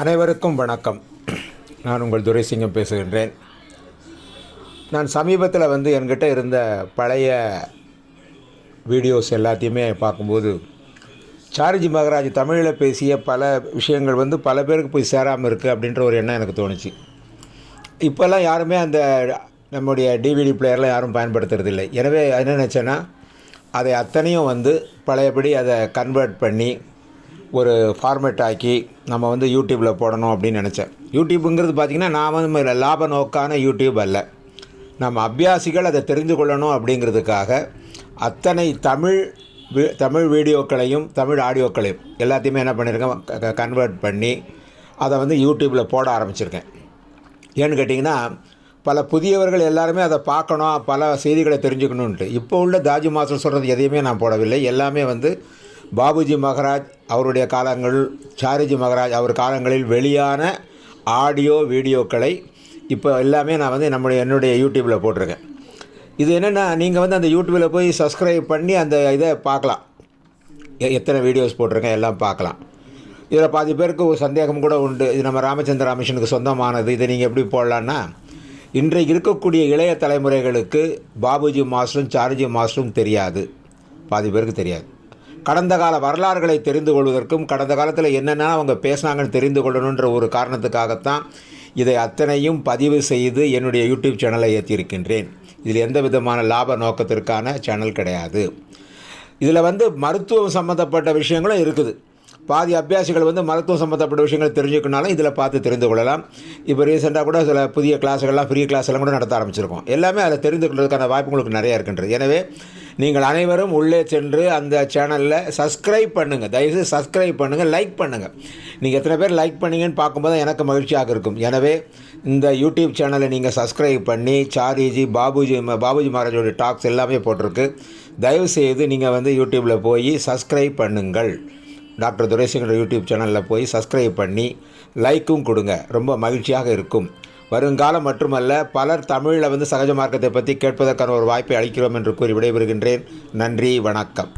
அனைவருக்கும் வணக்கம். நான் உங்கள் துரைசிங்கம் பேசுகின்றேன். நான் சமீபத்தில் வந்து என்கிட்ட இருந்த பழைய வீடியோஸ் எல்லாத்தையுமே பார்க்கும்போது சார்ஜி மகராஜ் தமிழில் பேசிய பல விஷயங்கள் வந்து பல பேருக்கு போய் சேராமல் இருக்குது அப்படின்ற ஒரு எண்ணம் எனக்கு தோணுச்சு. இப்போல்லாம் யாருமே அந்த நம்முடைய டிவிடி பிளேயர்லாம் யாரும் பயன்படுத்துறதில்லை எனவே என்ன நினச்சேன்னா அதை அத்தனையும் வந்து பழையபடி அதை கன்வெர்ட் பண்ணி ஒரு ஃபார்மேட் ஆக்கி நம்ம வந்து யூடியூப்பில் போடணும் அப்படின்னு நினச்சேன். யூடியூப்புங்கிறது பார்த்திங்கன்னா நான் வந்து லாப நோக்கான யூடியூப் அல்ல. நம்ம அபியாசிகள் அதை தெரிந்து கொள்ளணும் அப்படிங்கிறதுக்காக அத்தனை தமிழ் தமிழ் வீடியோக்களையும் தமிழ் ஆடியோக்களையும் எல்லாத்தையுமே என்ன பண்ணியிருக்கேன் கன்வெர்ட் பண்ணி அதை வந்து யூடியூப்பில் போட ஆரம்பிச்சிருக்கேன். ஏன்னு கேட்டிங்கன்னா பல புதியவர்கள் எல்லாருமே அதை பார்க்கணும் பல செய்திகளை தெரிஞ்சுக்கணுன்ட்டு இப்போ உள்ள தாஜி மாஸ்டர் சொல்கிறது எதையுமே நான் போடவில்லை. எல்லாமே வந்து பாபுஜி மகராஜ் அவருடைய காலங்கள் சாரிஜி மகராஜ் அவர் காலங்களில் வெளியான ஆடியோ வீடியோக்களை இப்போ எல்லாமே நான் வந்து நம்முடைய என்னுடைய யூடியூப்பில் போட்டிருக்கேன். இது என்னென்னா நீங்கள் வந்து அந்த யூடியூப்பில் போய் சப்ஸ்கிரைப் பண்ணி அந்த இதை பார்க்கலாம். எ- எத்தனை வீடியோஸ் போட்டிருக்கேன் எல்லாம் பார்க்கலாம். இதில் பாதி பேருக்கு ஒரு சந்தேகம் கூட உண்டு. இது நம்ம ராமச்சந்திர மிஷனுக்கு சொந்தமானது. இதை நீங்கள் எப்படி போடலான்னா இன்றைக்கு இருக்கக்கூடிய இளைய தலைமுறைகளுக்கு பாபுஜி மாஸ்டரும் சார்ஜி மாஸ்டரும் தெரியாது. பாதி பேருக்கு தெரியாது. கடந்த கால வரலாறுகளை தெரிந்து கொள்வதற்கும் கடந்த காலத்தில் என்னென்ன அவங்க பேசினாங்கன்னு தெரிந்து கொள்ளணுன்ற ஒரு காரணத்துக்காகத்தான் இதை அத்தனையும் பதிவு செய்து என்னுடைய யூடியூப் சேனலை ஏற்றியிருக்கின்றேன் இதில் எந்த விதமான லாப நோக்கத்திற்கான சேனல் கிடையாது. இதில் வந்து மருத்துவம் சம்மந்தப்பட்ட விஷயங்களும் இருக்குது. பாதி அபியாசிகள் வந்து மருத்துவம் சம்மந்தப்பட்ட விஷயங்கள் தெரிஞ்சுக்கனாலும் இதில் பார்த்து தெரிந்து கொள்ளலாம். இப்போ ரீசெண்டாக கூட சில புதிய கிளாஸுகள்லாம் ஃப்ரீ கிளாஸ் எல்லாம் கூட நடத்த ஆரம்பிச்சிருக்கோம். எல்லாமே அதில் தெரிந்து கொள்வதற்கான வாய்ப்பு உங்களுக்கு நிறையா இருக்கின்றது. எனவே நீங்கள் அனைவரும் உள்ளே சென்று அந்த சேனலில் சப்ஸ்கிரைப் பண்ணுங்கள் தயவுசெய்து சப்ஸ்கிரைப் பண்ணுங்கள் லைக் பண்ணுங்கள் நீங்கள் எத்தனை பேர் லைக் பண்ணீங்கன்னு பார்க்கும்போது தான் எனக்கு மகிழ்ச்சியாக இருக்கும். எனவே இந்த யூடியூப் சேனலை நீங்கள் சப்ஸ்கிரைப் பண்ணி சாரிஜி பாபுஜி பாபுஜி மகாராஜோடைய டாக்ஸ் எல்லாமே போட்டிருக்கு. தயவு செய்து நீங்கள் வந்து யூடியூப்பில் போய் சப்ஸ்கிரைப் பண்ணுங்கள். டாக்டர் துரைசிங்கர் யூடியூப் சேனலில் போய் சப்ஸ்கிரைப் பண்ணி லைக்கும் கொடுங்க. ரொம்ப மகிழ்ச்சியாக இருக்கும். வருங்காலம் மட்டுமல்ல பலர் தமிழில் வந்து சகஜ மார்க்கத்தை பற்றி கேட்பதற்கான ஒரு வாய்ப்பை அளிக்கிறோம் என்று கூறி விடைபெறுகின்றேன். நன்றி வணக்கம்.